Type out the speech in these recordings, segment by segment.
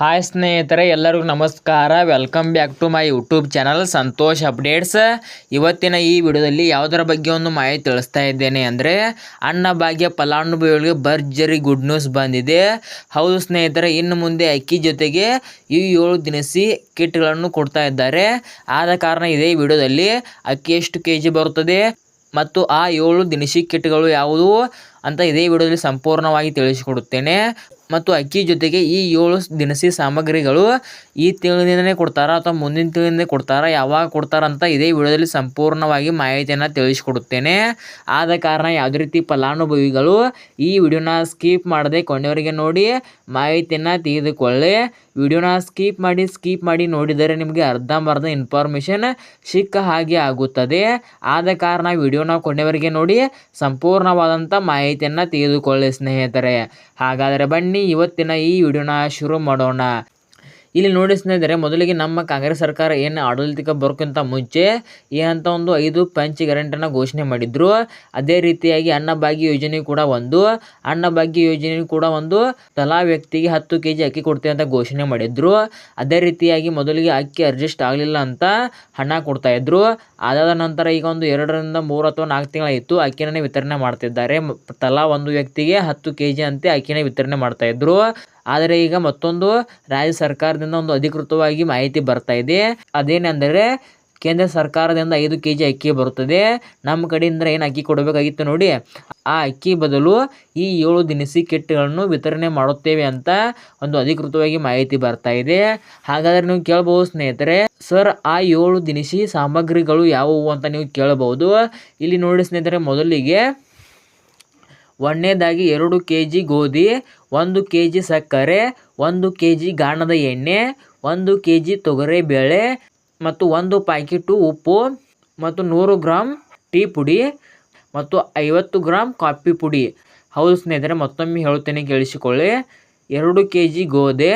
Hi ಸ್ನೇಹಿತರೆ, ಎಲ್ಲರಿಗೂ ನಮಸ್ಕಾರ. Welcome back to my YouTube channel Santosh updates ಇವತ್ತಿನ ಈ ವಿಡಿಯೋದಲ್ಲಿ ಯಾವುದರ ಬಗ್ಗೆ ಒಂದು ಮಾಹಿತಿ ತಿಳಿಸ್ತಾ ಇದ್ದೇನೆ ಅಂದರೆ ಅನ್ನಭಾಗ್ಯ ಫಲಾನುಭವಿಗಳಿಗೆ ಭರ್ಜರಿ ಗುಡ್ ನ್ಯೂಸ್ ಬಂದಿದೆ. ಹೌದು ಸ್ನೇಹಿತರೆ, ಇನ್ನು ಮುಂದೆ ಅಕ್ಕಿ ಜೊತೆಗೆ ಈ ಏಳು ದಿನಸಿ ಕಿಟ್ಗಳನ್ನು ಕೊಡ್ತಾ ಇದ್ದಾರೆ. ಆದ ಕಾರಣ ಇದೇ ವಿಡಿಯೋದಲ್ಲಿ ಅಕ್ಕಿ ಎಷ್ಟು ಕೆ ಬರುತ್ತದೆ ಮತ್ತು ಆ ಏಳು ದಿನಸಿ ಕಿಟ್ಗಳು ಯಾವುವು ಅಂತ ಇದೇ ವಿಡಿಯೋದಲ್ಲಿ ಸಂಪೂರ್ಣವಾಗಿ ತಿಳಿಸಿಕೊಡುತ್ತೇನೆ. ಮತ್ತು ಅಕ್ಕಿ ಜೊತೆಗೆ ಈ ಏಳು ದಿನಸಿ ಸಾಮಗ್ರಿಗಳು ಈ ತಿಂಗಳಿಂದನೇ ಕೊಡ್ತಾರಾ ಅಥವಾ ಮುಂದಿನ ತಿಂಗಳಿಂದ ಕೊಡ್ತಾರ, ಯಾವಾಗ ಕೊಡ್ತಾರಂತ ಇದೇ ವಿಡಿಯೋದಲ್ಲಿ ಸಂಪೂರ್ಣವಾಗಿ ಮಾಹಿತಿಯನ್ನು ತಿಳಿಸಿಕೊಡುತ್ತೇನೆ. ಆದ ಕಾರಣ ಯಾವುದೇ ರೀತಿ ಫಲಾನುಭವಿಗಳು ಈ ವಿಡಿಯೋನ ಸ್ಕಿಪ್ ಮಾಡದೆ ಕೊನೆಯವರೆಗೆ ನೋಡಿ ಮಾಹಿತಿಯನ್ನು ತೆಗೆದುಕೊಳ್ಳಿ. ವಿಡಿಯೋನ ಸ್ಕಿಪ್ ಮಾಡಿ ಸ್ಕಿಪ್ ಮಾಡಿ ನೋಡಿದರೆ ನಿಮಗೆ ಅರ್ಧಂಬರ್ಧ ಇನ್ಫಾರ್ಮೇಷನ್ ಸಿಕ್ಕ ಹಾಗೆ ಆಗುತ್ತದೆ. ಆದ ಕಾರಣ ವಿಡಿಯೋನ ಕೊನೆಯವರೆಗೆ ನೋಡಿ ಸಂಪೂರ್ಣವಾದಂಥ ಮಾಹಿತಿಯನ್ನು ತೆಗೆದುಕೊಳ್ಳಿ ಸ್ನೇಹಿತರೆ. ಹಾಗಾದರೆ ಬನ್ನಿ ಇವತ್ತಿನ ಈ ವಿಡಿಯೋನ ಶುರು ಮಾಡೋಣ. ಇಲ್ಲಿ ನೋಡಿ ಸ್ನೇಹಿತರೆ, ಮೊದಲಿಗೆ ನಮ್ಮ ಕಾಂಗ್ರೆಸ್ ಸರ್ಕಾರ ಏನು ಆಡಳಿತಕ್ಕೆ ಬರೋಕ್ಕಿಂತ ಮುಂಚೆ ಏನಂತ ಒಂದು ಐದು ಪಂಚ್ ಗ್ಯಾರಂಟಿನ ಘೋಷಣೆ ಮಾಡಿದ್ರು. ಅದೇ ರೀತಿಯಾಗಿ ಅನ್ನಭಾಗ್ಯ ಯೋಜನೆ ಕೂಡ ಒಂದು ಅನ್ನಭಾಗ್ಯ ಯೋಜನೆ ಕೂಡ ಒಂದು, ತಲಾ ವ್ಯಕ್ತಿಗೆ ಹತ್ತು ಕೆ ಜಿ ಅಕ್ಕಿ ಕೊಡ್ತೀವಿ ಅಂತ ಘೋಷಣೆ ಮಾಡಿದ್ರು. ಅದೇ ರೀತಿಯಾಗಿ ಮೊದಲಿಗೆ ಅಕ್ಕಿ ಅಡ್ಜಸ್ಟ್ ಆಗಲಿಲ್ಲ ಅಂತ ಹಣ ಕೊಡ್ತಾ ಇದ್ರು. ಅದಾದ ನಂತರ ಈಗ ಒಂದು ಎರಡರಿಂದ ಮೂರು ಅಥವಾ ನಾಲ್ಕು ತಿಂಗಳಾಯಿತು ಅಕ್ಕಿನೇ ವಿತರಣೆ ಮಾಡ್ತಿದ್ದಾರೆ. ತಲಾ ಒಂದು ವ್ಯಕ್ತಿಗೆ ಹತ್ತು ಕೆ ಜಿ ಅಂತೆ ಅಕ್ಕಿನೇ ವಿತರಣೆ ಮಾಡ್ತಾ ಇದ್ರು. ಆದರೆ ಈಗ ಮತ್ತೊಂದು ರಾಜ್ಯ ಸರ್ಕಾರದಿಂದ ಒಂದು ಅಧಿಕೃತವಾಗಿ ಮಾಹಿತಿ ಬರ್ತಾ ಇದೆ. ಅದೇನೆಂದರೆ ಕೇಂದ್ರ ಸರ್ಕಾರದಿಂದ ಐದು ಕೆ ಜಿ ಅಕ್ಕಿ ಬರುತ್ತದೆ. ನಮ್ಮ ಕಡೆಯಿಂದ ಏನು ಅಕ್ಕಿ ಕೊಡಬೇಕಾಗಿತ್ತು ನೋಡಿ. ಆ ಅಕ್ಕಿ ಬದಲು ಈ ಏಳು ದಿನಸಿ ಕಿಟ್ಗಳನ್ನು ವಿತರಣೆ ಮಾಡುತ್ತೇವೆ ಅಂತ ಒಂದು ಅಧಿಕೃತವಾಗಿ ಮಾಹಿತಿ ಬರ್ತಾ ಇದೆ. ಹಾಗಾದರೆ ನೀವು ಕೇಳಬಹುದು ಸ್ನೇಹಿತರೆ, ಸರ್, ಆ ಏಳು ದಿನಸಿ ಸಾಮಗ್ರಿಗಳು ಯಾವುವು ಅಂತ ನೀವು ಕೇಳಬಹುದು. ಇಲ್ಲಿ ನೋಡಿ ಸ್ನೇಹಿತರೆ, ಮೊದಲಿಗೆ ಒಂದನೇದಾಗಿ ಎರಡು ಕೆ ಜಿ ಗೋಧಿ, ಒಂದು ಕೆ ಜಿ ಸಕ್ಕರೆ, ಒಂದು ಕೆ ಜಿ ಗಾಣದ ಎಣ್ಣೆ, ಒಂದು ಕೆ ಜಿ ತೊಗರಿಬೇಳೆ ಮತ್ತು ಒಂದು ಪ್ಯಾಕೆಟು ಉಪ್ಪು ಮತ್ತು ನೂರು ಗ್ರಾಮ್ ಟೀ ಪುಡಿ ಮತ್ತು ಐವತ್ತು ಗ್ರಾಮ್ ಕಾಫಿ ಪುಡಿ. ಹೌದು ಸ್ನೇಹಿತರೆ, ಮತ್ತೊಮ್ಮೆ ಹೇಳುತ್ತೇನೆ ಕೇಳಿಸಿಕೊಳ್ಳಿ. ಎರಡು ಕೆ ಜಿ ಗೋಧಿ,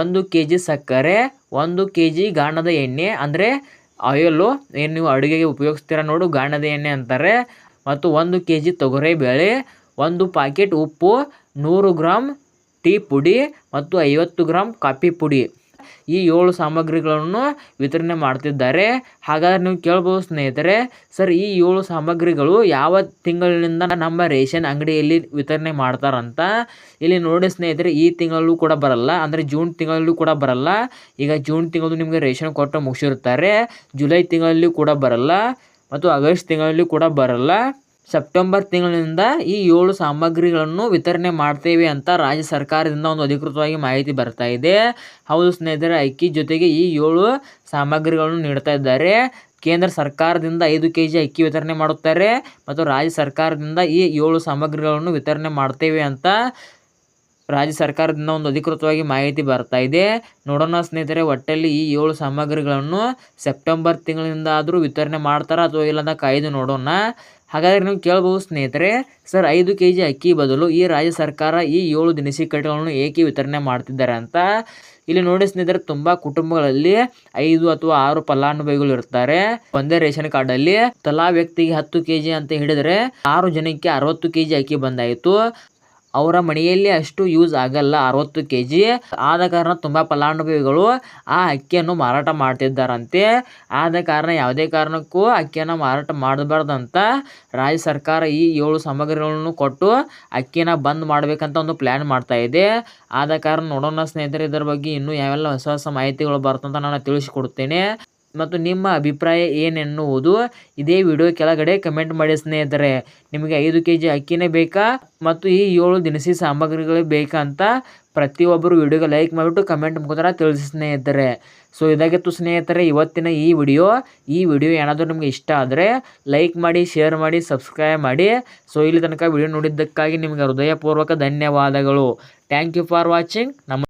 ಒಂದು ಕೆ ಜಿ ಸಕ್ಕರೆ, ಒಂದು ಕೆ ಜಿ ಗಾಣದ ಎಣ್ಣೆ ಅಂದರೆ ಆಯಲ್ಲು ಏನು ನೀವು ಅಡುಗೆಗೆ ಉಪಯೋಗಿಸ್ತೀರ ನೋಡು, ಗಾಣದ ಎಣ್ಣೆ ಅಂತಾರೆ. ಮತ್ತು ಒಂದು ಕೆ ಜಿ ತೊಗರಿಬೇಳೆ ಒಂದು ಪ್ಯಾಕೆಟ್ ಉಪ್ಪು, ನೂರು ಗ್ರಾಮ್ ಟೀ ಪುಡಿ ಮತ್ತು ಐವತ್ತು ಗ್ರಾಮ್ ಕಾಫಿ ಪುಡಿ. ಈ ಏಳು ಸಾಮಗ್ರಿಗಳನ್ನು ವಿತರಣೆ ಮಾಡ್ತಿದ್ದಾರೆ. ಹಾಗಾದರೆ ನೀವು ಕೇಳ್ಬೋದು ಸ್ನೇಹಿತರೆ, ಸರ್, ಈ ಏಳು ಸಾಮಗ್ರಿಗಳು ಯಾವ ತಿಂಗಳಿನಿಂದ ನಮ್ಮ ರೇಷನ್ ಅಂಗಡಿಯಲ್ಲಿ ವಿತರಣೆ ಮಾಡ್ತಾರಂತ? ಇಲ್ಲಿ ನೋಡಿ ಸ್ನೇಹಿತರೆ, ಈ ತಿಂಗಳಲ್ಲೂ ಕೂಡ ಬರಲ್ಲ, ಅಂದರೆ ಜೂನ್ ತಿಂಗಳಲ್ಲೂ ಕೂಡ ಬರಲ್ಲ. ಈಗ ಜೂನ್ ತಿಂಗಳು ನಿಮಗೆ ರೇಷನ್ ಕೊಟ್ಟು ಮುಗಿಸಿರ್ತಾರೆ ಜುಲೈ ತಿಂಗಳಲ್ಲಿ ಕೂಡ ಬರಲ್ಲ, ಮತ್ತು ಆಗಸ್ಟ್ ತಿಂಗಳಲ್ಲಿ ಕೂಡ ಬರಲ್ಲ. ಸೆಪ್ಟೆಂಬರ್ ತಿಂಗಳಿನಿಂದ ಈ ಏಳು ಸಾಮಗ್ರಿಗಳನ್ನು ವಿತರಣೆ ಮಾಡ್ತೇವೆ ಅಂತ ರಾಜ್ಯ ಸರ್ಕಾರದಿಂದ ಒಂದು ಅಧಿಕೃತವಾಗಿ ಮಾಹಿತಿ ಬರ್ತಾ ಇದೆ. ಹೌದು ಸ್ನೇಹಿತರೆ ಅಕ್ಕಿ ಜೊತೆಗೆ ಈ ಏಳು ಸಾಮಗ್ರಿಗಳನ್ನು ನೀಡ್ತಾ ಇದ್ದಾರೆ. ಕೇಂದ್ರ ಸರ್ಕಾರದಿಂದ ಐದು ಕೆ ಜಿ ಅಕ್ಕಿ ವಿತರಣೆ ಮಾಡುತ್ತಾರೆ ಮತ್ತು ರಾಜ್ಯ ಸರ್ಕಾರದಿಂದ ಈ ಏಳು ಸಾಮಗ್ರಿಗಳನ್ನು ವಿತರಣೆ ಮಾಡ್ತೇವೆ ಅಂತ ರಾಜ್ಯ ಸರ್ಕಾರದಿಂದ ಒಂದು ಅಧಿಕೃತವಾಗಿ ಮಾಹಿತಿ ಬರ್ತಾ ಇದೆ. ನೋಡೋಣ ಸ್ನೇಹಿತರೆ, ಒಟ್ಟಲ್ಲಿ ಈ ಏಳು ಸಾಮಗ್ರಿಗಳನ್ನು ಸೆಪ್ಟೆಂಬರ್ ತಿಂಗಳಿಂದ ಆದರೂ ವಿತರಣೆ ಮಾಡ್ತಾರಾ ಅಥವಾ ಇಲ್ಲ ಅಂತ ಕಾಯ್ದು ನೋಡೋಣ. ಹಾಗಾದರೆ ನೀವು ಕೇಳ್ಬೋದು ಸ್ನೇಹಿತರೆ, ಸರ್, ಐದು ಕೆ ಜಿ ಅಕ್ಕಿ ಬದಲು ಈ ರಾಜ್ಯ ಸರ್ಕಾರ ಈ ಏಳು ದಿನಸಿ ಕಟ್ಟೆಗಳನ್ನು ಏಕೆ ವಿತರಣೆ ಮಾಡ್ತಿದ್ದಾರೆ ಅಂತ. ಇಲ್ಲಿ ನೋಡಿ ಸ್ನೇಹಿತರೆ, ತುಂಬ ಕುಟುಂಬಗಳಲ್ಲಿ ಐದು ಅಥವಾ ಆರು ಫಲಾನುಭವಿಗಳು ಇರ್ತಾರೆ. ಒಂದೇ ರೇಷನ್ ಕಾರ್ಡಲ್ಲಿ ತಲಾ ವ್ಯಕ್ತಿಗೆ ಹತ್ತು ಕೆ ಜಿ ಅಂತ ಹಿಡಿದ್ರೆ ಆರು ಜನಕ್ಕೆ ಅರವತ್ತು ಕೆ ಜಿ ಅಕ್ಕಿ ಬಂದಾಯಿತು. ಅವರ ಮನೆಯಲ್ಲಿ ಅಷ್ಟು ಯೂಸ್ ಆಗಲ್ಲ. ಅರವತ್ತು ಕೆ ಜಿ ಆದ ಕಾರಣ ತುಂಬ ಫಲಾನುಭವಿಗಳು ಆ ಅಕ್ಕಿಯನ್ನು ಮಾರಾಟ ಮಾಡ್ತಿದ್ದಾರಂತೆ. ಆದ ಕಾರಣ ಯಾವುದೇ ಕಾರಣಕ್ಕೂ ಅಕ್ಕಿಯನ್ನು ಮಾರಾಟ ಮಾಡಬಾರ್ದಂತ ರಾಜ್ಯ ಸರ್ಕಾರ ಈ ಏಳು ಸಾಮಗ್ರಿಗಳನ್ನು ಕೊಟ್ಟು ಅಕ್ಕಿನ ಬಂದ್ ಮಾಡಬೇಕಂತ ಒಂದು ಪ್ಲ್ಯಾನ್ ಮಾಡ್ತಾ ಇದೆ. ಆದ ಕಾರಣ ನೋಡೋಣ ಸ್ನೇಹಿತರೆ, ಇದರ ಬಗ್ಗೆ ಇನ್ನೂ ಯಾವೆಲ್ಲ ಹೊಸ ಹೊಸ ಮಾಹಿತಿಗಳು ಬರ್ತಂತ ನಾನು ತಿಳಿಸಿಕೊಡುತ್ತೇನೆ. ಮತ್ತು ನಿಮ್ಮ ಅಭಿಪ್ರಾಯ ಏನೆನ್ನುವುದು ಇದೇ ವಿಡಿಯೋ ಕೆಳಗಡೆ ಕಮೆಂಟ್ ಮಾಡಿ ಸ್ನೇಹಿತರೆ. ನಿಮಗೆ ಐದು ಕೆ ಜಿ ಅಕ್ಕಿನೇ ಬೇಕಾ? ಮತ್ತು ಈ ಏಳು ದಿನಸಿ ಸಾಮಗ್ರಿಗಳು ಬೇಕಾ ಅಂತ ಪ್ರತಿಯೊಬ್ಬರು ವಿಡಿಯೋಗೆ ಲೈಕ್ ಮಾಡಿಬಿಟ್ಟು ಕಮೆಂಟ್ ಮುಖಾಂತರ ತಿಳಿಸಿ ಸ್ನೇಹಿತರೆ. ಸೊ ಇದಾಗಿತ್ತು ಸ್ನೇಹಿತರೆ, ಇವತ್ತಿನ ಈ ವಿಡಿಯೋ. ಈ ವಿಡಿಯೋ ಏನಾದರೂ ನಿಮಗೆ ಇಷ್ಟ ಆದರೆ ಲೈಕ್ ಮಾಡಿ, ಶೇರ್ ಮಾಡಿ, ಸಬ್ಸ್ಕ್ರೈಬ್ ಮಾಡಿ. ಸೊ ಇಲ್ಲಿ ತನಕ ವಿಡಿಯೋ ನೋಡಿದ್ದಕ್ಕಾಗಿ ನಿಮಗೆ ಹೃದಯಪೂರ್ವಕ ಧನ್ಯವಾದಗಳು. ಥ್ಯಾಂಕ್ ಯು ಫಾರ್ ವಾಚಿಂಗ್ ನಮ್ಮ